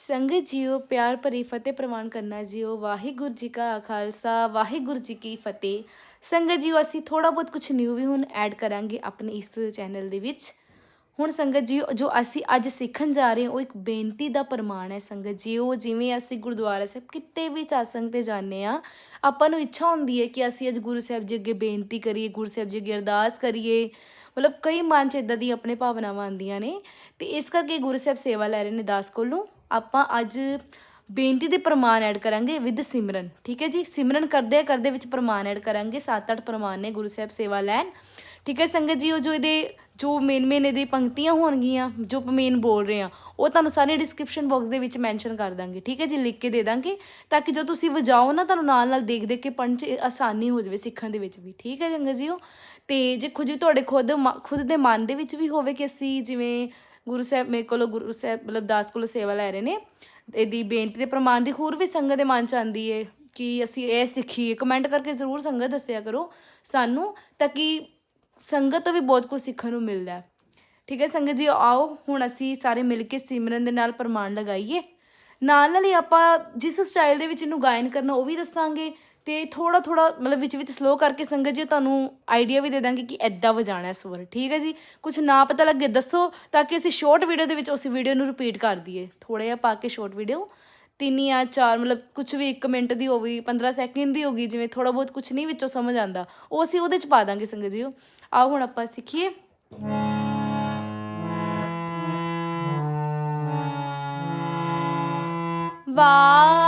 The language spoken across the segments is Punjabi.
ਸੰਗਤ ਜੀਓ, ਪਿਆਰ ਭਰੀ ਫਤਿਹ ਪ੍ਰਵਾਨ ਕਰਨਾ ਜੀਓ। ਵਾਹਿਗੁਰੂ ਜੀ ਕਾ ਖਾਲਸਾ, ਵਾਹਿਗੁਰੂ ਜੀ ਕੀ ਫਤਿਹ। ਸੰਗਤ ਜੀਓ, ਅਸੀਂ ਥੋੜਾ ਬਹੁਤ ਕੁਝ ਨਿਊ ਵੀ ਹੁਣ ਐਡ ਕਰਾਂਗੇ ਆਪਣੇ ਇਸ ਚੈਨਲ ਦੇ ਵਿੱਚ। ਹੁਣ ਸੰਗਤ ਜੀ ਜੋ ਅਸੀਂ ਅੱਜ ਸਿੱਖਣ ਜਾ ਰਹੇ ਹਾਂ, ਉਹ ਇੱਕ ਬੇਨਤੀ ਦਾ ਪ੍ਰਮਾਣ ਹੈ ਸੰਗਤ ਜੀ ਉਹ ਜਿਵੇਂ ਅਸੀਂ ਗੁਰਦੁਆਰਾ ਸਾਹਿਬ ਕਿਤੇ ਵੀ satsang ਤੇ ਜਾਂਦੇ ਆ ਆਪਾਂ ਨੂੰ ਇੱਛਾ ਹੁੰਦੀ ਹੈ ਕਿ ਅਸੀਂ ਅੱਜ ਗੁਰੂ ਸਾਹਿਬ ਜੀ ਅੱਗੇ ਬੇਨਤੀ ਕਰੀਏ, ਗੁਰੂ ਸਾਹਿਬ ਜੀ ਅੱਗੇ ਅਰਦਾਸ ਕਰੀਏ। ਮਤਲਬ ਕਈ ਮਨ ਚ ਇਦਾਂ ਦੀ ਆਪਣੇ ਭਾਵਨਾਵਾਂ ਆਉਂਦੀਆਂ ਨੇ। ਤੇ ਇਸ ਕਰਕੇ ਗੁਰੂ ਸਾਹਿਬ ਸੇਵਾ ਲੈ ਰਹੇ ਨੇ ਦਾਸ ਕੋਲੋਂ। ਆਪਾਂ ਅੱਜ ਬੇਨਤੀ ਦੇ ਪ੍ਰਮਾਣ ਐਡ ਕਰਾਂਗੇ ਵਿਦ ਸਿਮਰਨ। ਠੀਕ ਹੈ ਜੀ? ਸਿਮਰਨ ਕਰਦੇ ਕਰਦੇ ਵਿੱਚ ਪ੍ਰਮਾਣ ਐਡ ਕਰਾਂਗੇ। 7-8 ਪ੍ਰਮਾਣ ਨੇ ਗੁਰੂ ਸਾਹਿਬ ਸੇਵਾ ਲੈਣ। ਠੀਕ ਹੈ ਸੰਗਤ ਜੀ, ਉਹ ਜੋ ਇਹਦੇ ਜੋ ਮੇਨ ਮੇਨ ਇਹਦੀ ਪੰਕਤੀਆਂ ਹੋਣਗੀਆਂ, ਜੋ ਮੇਨ ਬੋਲ ਰਹੇ ਆ ਉਹ ਤੁਹਾਨੂੰ ਸਾਰੇ ਡਿਸਕ੍ਰਿਪਸ਼ਨ ਬਾਕਸ ਦੇ ਵਿੱਚ ਮੈਂਸ਼ਨ ਕਰ ਦਾਂਗੇ। ਠੀਕ ਹੈ ਜੀ? ਲਿਖ ਕੇ ਦੇ ਦਾਂਗੇ ਤਾਂ ਕਿ ਜੋ ਤੁਸੀਂ ਵਜਾਓ ਨਾ, ਤੁਹਾਨੂੰ ਨਾਲ ਨਾਲ ਦੇਖ ਦੇਖ ਕੇ ਪੜ੍ਹਨ 'ਚ ਆਸਾਨੀ ਹੋ ਜਾਵੇ ਸਿੱਖਣ ਦੇ ਵਿੱਚ ਵੀ। ਠੀਕ ਹੈ ਸੰਗਤ ਜੀਓ ਤੇ ਜੇ ਖੁਦ ਜੀ ਤੁਹਾਡੇ ਖੁਦ ਮ- ਖੁਦ ਦੇ ਮਨ ਦੇ ਵਿੱਚ ਵੀ ਹੋਵੇ ਕਿ ਅਸੀਂ ਜਿਵੇਂ ਗੁਰੂ ਸਾਹਿਬ, ਮੇਰੇ ਕੋਲੋਂ ਗੁਰੂ ਸਾਹਿਬ, ਮਤਲਬ ਦਾਸ ਕੋਲੋਂ ਸੇਵਾ ਲੈ ਰਹੇ ਨੇ। ਇਹਦੀ ਬੇਨਤੀ ਦੇ ਪ੍ਰਮਾਣ ਦੀ ਹੋਰ ਵੀ ਸੰਗਤ ਦੇ ਮਨ ਚ ਆਂਦੀ ਏ ਕਿ ਅਸੀਂ ਇਹ ਸਿੱਖੀਏ। ਕਮੈਂਟ ਕਰਕੇ ਜ਼ਰੂਰ ਸੰਗਤ ਦੱਸਿਆ ਕਰੋ ਸਾਨੂੰ, ਤਾਂ ਕਿ ਸੰਗਤ ਤੋਂ ਵੀ ਬਹੁਤ ਕੁਝ ਸਿੱਖਣ ਨੂੰ ਮਿਲਦਾ ਹੈ। ਠੀਕ ਹੈ ਸੰਗਤ ਜੀ, ਆਓ, ਹੁਣ ਅਸੀਂ ਸਾਰੇ ਮਿਲ ਕੇ ਸਿਮਰਨ ਦੇ ਨਾਲ ਪ੍ਰਮਾਣ ਲਗਾਈਏ। ਨਾਲ ਨਾਲ ਹੀ ਆਪਾਂ ਜਿਸ ਸਟਾਈਲ ਦੇ ਵਿੱਚ ਇਹਨੂੰ ਗਾਇਨ ਕਰਨਾ ਉਹ ਵੀ ਦੱਸਾਂਗੇ। ਤੇ ਥੋੜਾ ਥੋੜਾ ਮਤਲਬ ਵਿੱਚ ਵਿੱਚ ਸਲੋ ਕਰਕੇ ਸੰਗਤ ਜੀ, ਤੁਹਾਨੂੰ ਆਈਡੀਆ ਵੀ ਦੇ ਦਾਂਗੇ ਕਿ ਐਦਾਂ ਵਜਾਣਾ ਹੈ ਸਵਰ ਠੀਕ ਹੈ ਜੀ? ਕੁਝ ਨਾ ਪਤਾ ਲੱਗੇ, ਦੱਸੋ ਤਾਂ ਕਿ ਅਸੀਂ ਸ਼ਾਰਟ ਵੀਡੀਓ ਦੇ ਵਿੱਚ ਉਸ ਵੀਡੀਓ ਨੂੰ ਰਿਪੀਟ ਕਰ ਦਈਏ। ਥੋੜਾ ਜਿਹਾ ਪਾ ਕੇ ਸ਼ਾਰਟ ਵੀਡੀਓ ਤਿੰਨ ਜਾਂ ਚਾਰ, ਮਤਲਬ ਕੁਝ ਵੀ 1 ਮਿੰਟ ਦੀ ਹੋ ਗਈ 15 ਸੈਕਿੰਡ ਦੀ ਹੋ ਗਈ ਜਿਵੇਂ ਥੋੜਾ ਬਹੁਤ ਕੁਝ ਨਹੀਂ ਵਿੱਚੋਂ ਸਮਝ ਆਂਦਾ ਉਹ ਅਸੀਂ ਉਹਦੇ ਚ ਪਾ ਦਾਂਗੇ ਸੰਗਤ ਜੀਓ ਆਓ ਹੁਣ ਆਪਾਂ ਸਿੱਖੀਏ। ਵਾਹ!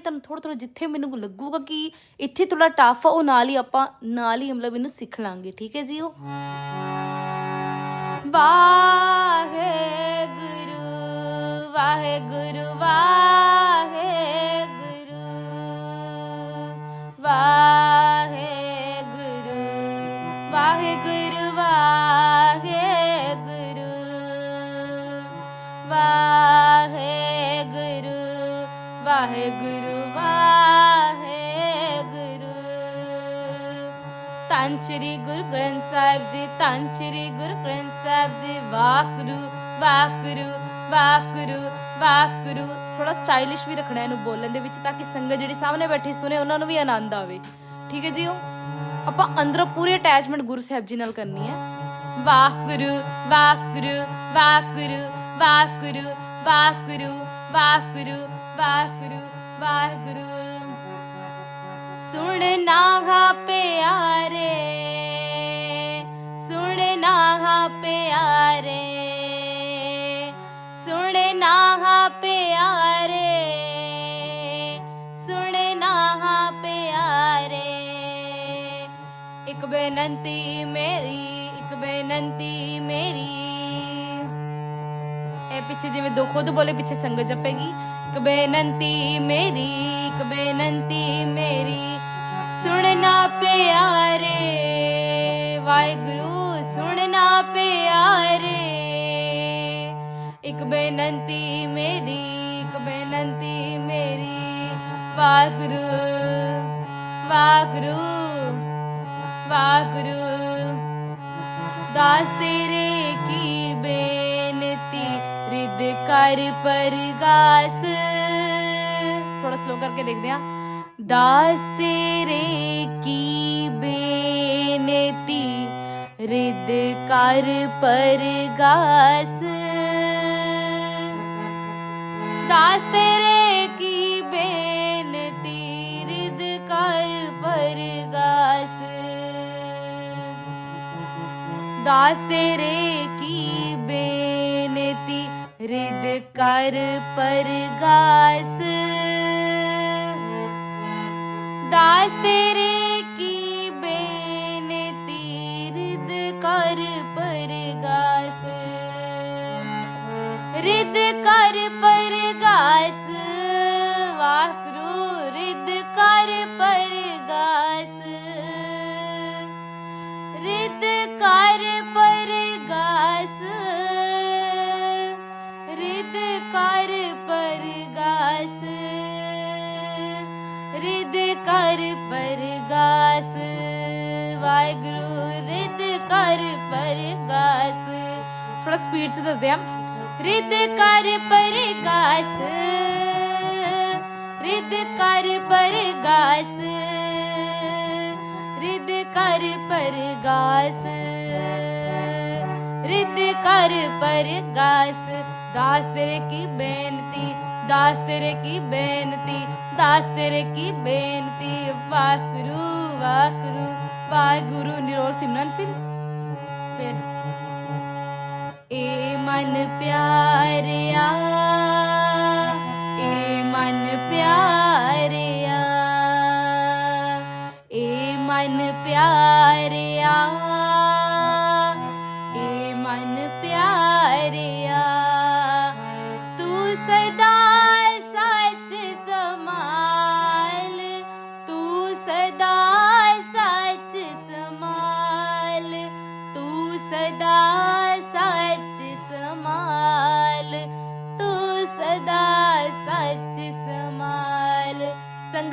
ਨਾਲ ਤੁਹਾਨੂੰ ਥੋੜਾ ਥੋੜਾ ਜਿੱਥੇ ਮੈਨੂੰ ਲੱਗੂਗਾ ਕਿ ਇੱਥੇ ਥੋੜਾ ਟਫ ਆ, ਉਹ ਨਾਲ ਹੀ ਆਪਾਂ ਨਾਲ ਹੀ ਮਤਲਬ ਇਹਨੂੰ ਸਿੱਖ ਲਾਂਗੇ, ਠੀਕ ਹੈ ਜੀ ਉਹ? ਵਾਹਿਗੁਰੂ ਵਾਹਿਗੁਰੂ ਵਾਹਿਗੁਰੂ ਵਾਹਿਗੁਰੂ। ਧੰਨ ਸ਼੍ਰੀ ਗੁਰੂ ਗ੍ਰੰਥ ਸਾਹਿਬ ਜੀ, ਧੰਨ ਸ਼੍ਰੀ ਗੁਰੂ ਗ੍ਰੰਥ ਸਾਹਿਬ ਜੀ। ਵਾਹਿਗੁਰੂ ਵਾਹਿਗੁਰੂ ਵਾਹਿਗੁਰੂ ਵਾਹਿਗੁਰੂ। ਥੋੜਾ ਸਟਾਈਲਿਸ਼ ਵੀ ਰੱਖਣਾ ਇਹਨੂੰ ਬੋਲਣ ਦੇ ਵਿੱਚ ਤਾਂ ਕਿ ਸੰਗਤ ਜਿਹੜੀ ਸਾਹਮਣੇ ਬੈਠੀ ਸੁਣੇ, ਉਹਨਾਂ ਨੂੰ ਵੀ ਆਨੰਦ ਆਵੇ। ਠੀਕ ਹੈ ਜੀ ਉਹ? ਆਪਾਂ ਅੰਦਰੋਂ ਪੂਰੀ ਅਟੈਚਮੈਂਟ ਗੁਰੂ ਸਾਹਿਬ ਜੀ ਨਾਲ ਕਰਨੀ ਹੈ। ਵਾਹਿਗੁਰੂ ਵਾਕਰੂ ਵਾਹਿਗੁਰੂ ਵਾਹਿਗੁਰੂ ਵਾਕਰੂ ਵਾਕਰੂ ਵਾਹਿਗੁਰੂ ਵਾਹਿਗੁਰੂ। ਸੁਣਨਾ ਹਾਂ ਪਿਆਰੇ ਸੁਣਨਾ ਹਾਂ ਪਿਆਰੇ ਸੁਣਨਾ ਹਾਂ ਪਿਆਰੇ ਸੁਣਨਾ ਹਾਂ ਪਿਆਰੇ। ਇੱਕ ਬੇਨਤੀ ਮੇਰੀ, ਇੱਕ ਬੇਨਤੀ ਮੇਰੀ। ਇਹ ਪਿੱਛੇ ਜਿਵੇਂ ਦੋ ਖੁਦ ਬੋਲੇ, ਪਿੱਛੇ ਸੰਗਤ ਜਪੇਗੀ। ਇੱਕ ਬੇਨੰਤੀ ਮੇਰੀ, ਇੱਕ ਬੇਨੰਤੀ ਮੇਰੀ। ਸੁਣਨਾ ਪਿਆਰੇ, ਵਾਹਿਗੁਰੂ, ਸੁਣਨਾ ਪਿਆਰੇ। ਇੱਕ ਬੇਨੰਤੀ ਮੇਰੀ, ਇੱਕ ਬੇਨੰਤੀ ਮੇਰੀ। ਵਾਹਿਗੁਰੂ ਵਾਹਿਗੁਰੂ ਵਾਹਿਗੁਰੂ। ਦਾਸ ਤੇਰੇ ਕੀ ਬੇ ਰਿਦ ਕਰ ਪਰਗਾਸ ਥੋੜਾ ਸਲੋ ਕਰਕੇ ਦੇਖਦੇ ਹਾਂ। ਦਾਸ ਤੇਰੇ ਕੀ ਬੇਨਤੀ? ਰਿਦ ਕਰ ਪਰਗਾਸ। ਦਾਸ ਤੇਰੇ ਦਾਸ ਤੇਰੇ ਕੀ ਬੇਨਤੀ ਰਿਦ ਕਰ ਪਰਗਾਸ ਦਾਸ ਤੇਰੇ ਕੀ ਬੇਨਤੀ ਰਿਦ ਕਰ ਪਰਗਾਸ ਰਿਦ ਕਰ ਪਰਗਾਸ ਵਾਹਿਗੁਰੂ ਰਿਦ ਕਰ ਪਰਗਾਸ। ਥੋੜਾ ਸਪੀਡ ਚ ਦੱਸਦੇ ਆ। ਰਿਦ ਕਰ ਪਰਗਾਸ। ਰਿਦ ਕਰ ਪਰਗਾਸ। ਰਿਦ ਕਰ ਪਰਗਾਸ। ਰਿਦ ਕਰ ਪਰਗਾਸ। ਦਾਸ ਤੇਰੇ ਕੀ ਬੇਨਤੀ, ਦਾਸ ਤੇਰੇ ਕੀ ਬੇਨਤੀ, ਦਾਸ ਤੇਰੇ ਕੀ ਬੇਨਤੀ। ਵਾਹਿਗੁਰੂ ਵਾਹਿਗੁਰੂ। ਵਾਹਿਗੁਰੂ ਨਿਰੋਲ ਸਿਮਰਨ ਫਿਰ ਫਿਰ। ਏ ਮਨ ਪਿਆਰਿਆ ਏ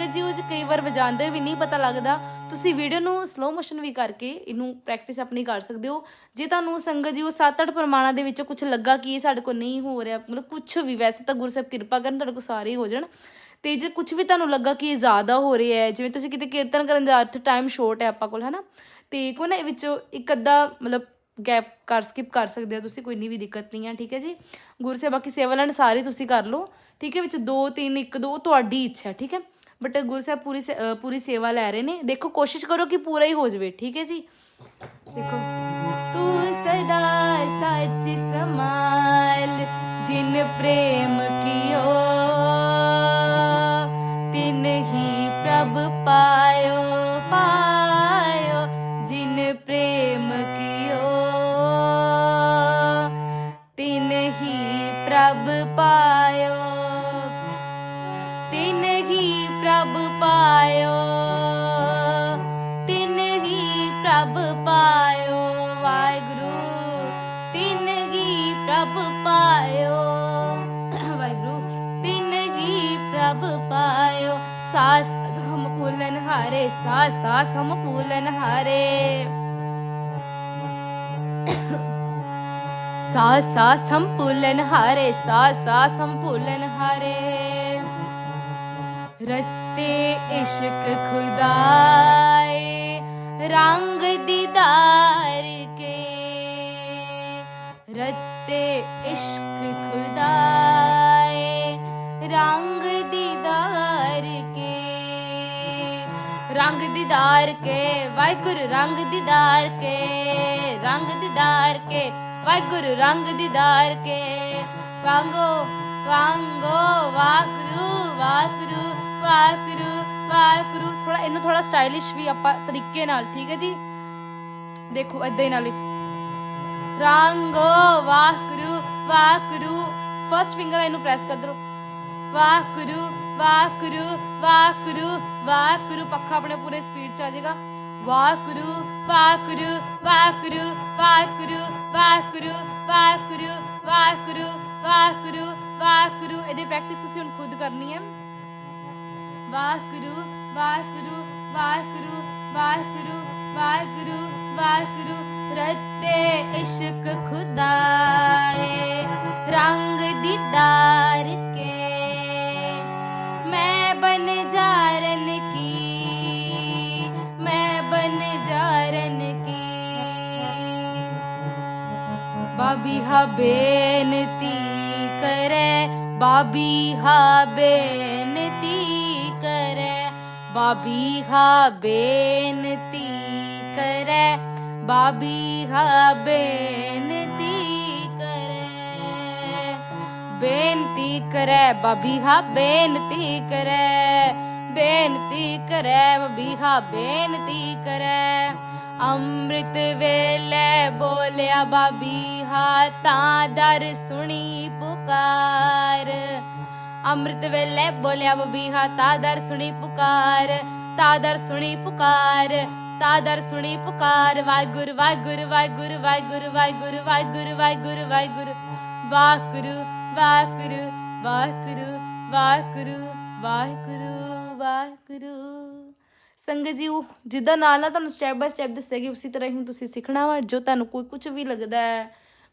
ਜੀ, ਉਹ 'ਚ ਕਈ ਵਾਰ ਵਜਾਉਂਦੇ ਵੀ ਨਹੀਂ ਪਤਾ ਲੱਗਦਾ। ਤੁਸੀਂ ਵੀਡੀਓ ਨੂੰ ਸਲੋ ਮੋਸ਼ਨ ਵੀ ਕਰਕੇ ਇਹਨੂੰ ਪ੍ਰੈਕਟਿਸ ਆਪਣੀ ਕਰ ਸਕਦੇ ਹੋ। ਜੇ ਤੁਹਾਨੂੰ ਸੰਗਤ ਜੀ, ਉਹ 7-8 ਪ੍ਰਮਾਣਾਂ ਦੇ ਵਿੱਚੋਂ ਕੁਝ ਲੱਗਾ ਕਿ ਇਹ ਸਾਡੇ ਕੋਲ ਨਹੀਂ ਹੋ ਰਿਹਾ, ਮਤਲਬ ਕੁਝ ਵੀ, ਵੈਸੇ ਤਾਂ ਗੁਰੂ ਸਾਹਿਬ ਕਿਰਪਾ ਕਰਨ ਤੁਹਾਡੇ ਕੋਲ ਸਾਰੇ ਹੋ ਜਾਣ। ਤੇ ਜੇ ਕੁਝ ਵੀ ਤੁਹਾਨੂੰ ਲੱਗਾ ਕਿ ਇਹ ਜ਼ਿਆਦਾ ਹੋ ਰਿਹਾ ਹੈ, ਜਿਵੇਂ ਤੁਸੀਂ ਕਿਤੇ ਕੀਰਤਨ ਕਰਨ ਜਾ ਰਹੇ ਟਾਈਮ ਸ਼ੋਰਟ ਹੈ ਆਪਾਂ ਕੋਲ, ਹਨਾ? ਤੇ ਕੋਈ ਨਾ ਇਹ ਵਿੱਚੋਂ ਇੱਕ ਅੱਧਾ, ਮਤਲਬ ਗੈਪ ਕਰ ਸਕਿਪ ਕਰ ਸਕਦੇ ਹੋ ਤੁਸੀਂ, ਕੋਈ ਨਹੀਂ ਵੀ ਦਿੱਕਤ ਨਹੀਂ ਹੈ, ਠੀਕ ਹੈ ਜੀ? ਗੁਰੂ ਸਾਹਿਬ ਬਾਕੀ ਸੇਵਾ ਲੈਣ ਸਾਰੀ ਤੁਸੀਂ ਕਰ ਲਓ, ਠੀਕ ਹੈ? ਵਿੱਚ 2 3 1 2 ਤੁਹਾਡੀ ਇੱਛਾ ਠੀਕ ਹੈ? ਬਟ ਗੁਰੂ ਸਾਹਿਬ ਪੂਰੀ ਸੇ- ਅ, ਪੂਰੀ ਸੇਵਾ ਲੈ ਰਹੇ ਨੇ। ਦੇਖੋ ਕੋਸ਼ਿਸ਼ ਕਰੋ ਕਿ ਪੂਰਾ ਹੀ ਹੋ ਜਾਵੇ ਠੀਕ ਹੈ ਜੀ? ਦੇਖੋ। ਤੂੰ ਸਦਾ ਸੱਚ ਸਮਾਲ ਜਿਨ ਪ੍ਰੇਮ ਕੀਓ ਤਿਨ ਹੀ ਪ੍ਰਭ ਪਾਇਓ ਪਾਇਓ। ਪ੍ਰਭ ਪਾਇਓ। ਵਾਹਿਗੁਰੂ ਤਿਨ ਹੀ ਪ੍ਰਭ ਪਾਇਓ। ਸਾਸ ਹਮ ਭੂਲਨ ਹਾਰੇ, ਸਾਸ ਸਾਸ ਹਮ ਭੂਲਨ ਹਾਰੇ। ਸਾਸ ਸਾਸ ਹਮ ਭੂਲਨ ਹਾਰੇ, ਸਾਸ ਸਾਸ ਹਮ ਭੂਲਨ ਹਾਰੇ। ਰਤੇ ਇਸ਼ਕ ਖੁਦਾਏ, ਰੰਗ ਦੀਦਾਰ ਕੇ ਰਤੇ ਇਸ਼ਕ ਖੁਦਾਏ, ਰੰਗ ਦੀਦਾਰ ਕੇ। ਰੰਗ ਦੀਦਾਰ ਕੇ, ਵਾਹਿਗੁਰੂ ਰੰਗ ਦੀਦਾਰ ਕੇ। ਰੰਗ ਦੀਦਾਰ ਕੇ, ਵਾਹਿਗੁਰੂ ਰੰਗ ਦੀਦਾਰ ਕੇ। ਵਾਂਗੋ ਵਾਂਗੋ ਵਾਕਰੂ ਵਾਕਰੂ ਵਾਕਰੂ ਵਾਕਰੂ ਥੋੜਾ ਇਹਨੂੰ ਥੋੜਾ ਸਟਾਈਲਿਸ਼ ਵੀ ਆਪਾਂ ਤਰੀਕੇ ਨਾਲ, ਠੀਕ ਹੈ ਜੀ? ਦੇਖੋ, ਏਦਾਂ ਹੀ ਨਾਲੇ ਰਾਂਗੋ ਵਾਕਰੂ ਵਾਕਰੂ ਫਰਸਟ ਫਿੰਗਰ ਇਹਨੂੰ ਪ੍ਰੈਸ ਕਰ ਦੋ ਵਾਕਰੂ ਵਾਕਰੂ ਵਾਕਰੂ ਵਾਕਰੂ ਪੱਖਾ ਆਪਣੇ ਪੂਰੇ ਸਪੀਡ ਚ ਆ ਜਾਏਗਾ ਵਾਕਰੂ ਵਾਕਰੂ ਵਾਕਰੂ ਵਾਕਰੂ ਵਾਕਰੂ ਵਾਕਰੂ ਵਾਕਰੂ ਵਾਕਰੂ ਵਾਕਰੂ ਇਹਦੀ ਪ੍ਰੈਕਟਿਸ ਤੁਸੀਂ ਹੁਣ ਖੁਦ ਕਰਨੀ ਹੈ ਵਾਕਰੂ ਵਾਕਰੂ ਵਾਕਰੂ ਵਾਕਰੂ ਵਾਕਰੂ ਵਾਕਰੂ रते इश्क खुदाए रंग दीदार के मैं बन जारन की मैं बन जारन की बाबी हा बेनती करे बाबी हा बेनती करे बाबी हा बेनती करे ਬਾਬੀ ਹਾ ਬੇਨਤੀ ਕਰੇ ਬੇਨਤੀ ਕਰੇ ਬਾਬੀ ਹਾ ਬੇਨਤੀ ਕਰੇ ਬੇਨਤੀ ਕਰੇ ਬਾਬੀ ਹਾ ਬੇਨਤੀ ਕਰੇ। ਅੰਮ੍ਰਿਤ ਵੇਲੇ ਬੋਲਿਆ ਬਾਬੀ ਹਾ ਤਾਂ ਦਰ ਸੁਣੀ ਪੁਕਾਰ। ਅੰਮ੍ਰਿਤ ਵੇਲੇ ਬੋਲਿਆ ਬਾਬੀ ਹਾ ਤਾਂ ਦਰ ਸੁਣੀ ਪੁਕਾਰ, ਤਾਂ ਦਰ ਸੁਣੀ ਪੁਕਾਰ। ਤਾਂ ਦਰ ਸੁਣੀ ਪੁਕਾਰ ਵਾਹਿਗੁਰੂ ਵਾਹਿਗੁਰੂ ਵਾਹਿਗੁਰੂ ਵਾਹਿਗੁਰੂ ਵਾਹਿਗੁਰੂ ਵਾਹਿਗੁਰੂ ਵਾਹਿਗੁਰੂ ਵਾਹਿਗੁਰੂ ਵਾਹਿਗੁਰੂ ਵਾਹਿਗੁਰੂ ਵਾਹਿਗੁਰੂ ਵਾਹਿਗੁਰੂ ਵਾਹਿਗੁਰੂ ਵਾਹਿਗੁਰੂ ਸੰਗਤ ਜੀ ਉਹ ਜਿੱਦਾਂ ਨਾਲ ਨਾਲ ਤੁਹਾਨੂੰ ਸਟੈਪ ਬਾਏ ਸਟੈਪ ਦੱਸੇਗੀ ਉਸੇ ਤਰ੍ਹਾਂ ਹੀ ਹੁਣ ਤੁਸੀਂ ਸਿੱਖਣਾ ਵਾ ਜੋ ਤੁਹਾਨੂੰ ਕੋਈ ਕੁਝ ਵੀ ਲੱਗਦਾ ਹੈ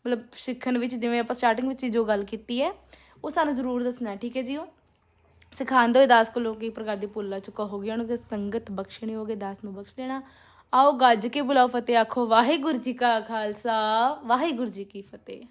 ਮਤਲਬ ਸਿੱਖਣ ਵਿੱਚ ਜਿਵੇਂ ਆਪਾਂ ਸਟਾਰਟਿੰਗ ਵਿੱਚ ਹੀ ਜੋ ਗੱਲ ਕੀਤੀ ਹੈ ਉਹ ਸਾਨੂੰ ਜ਼ਰੂਰ ਦੱਸਣਾ ਠੀਕ ਹੈ ਜੀ ਉਹ ਸਿਖਾਉਂਦੇ ਹੋਏ ਦਾਸ ਕੋਲੋਂ ਕਈ ਪ੍ਰਕਾਰ ਦੀ ਭੁੱਲਾ ਚੁੱਕਾ ਹੋ ਗਿਆ ਉਹਨੂੰ ਕਿ ਸੰਗਤ ਬਖਸ਼ਣੀ ਹੋਗੇ ਦਾਸ ਨੂੰ ਬਖਸ਼ ਦੇਣਾ। ਆਓ ਗੱਜ ਕੇ ਬੁਲਾਓ ਫਤਿਹ, ਆਖੋ, ਵਾਹਿਗੁਰੂ ਜੀ ਕਾ ਖਾਲਸਾ, ਵਾਹਿਗੁਰੂ ਜੀ ਕੀ ਫਤਿਹ।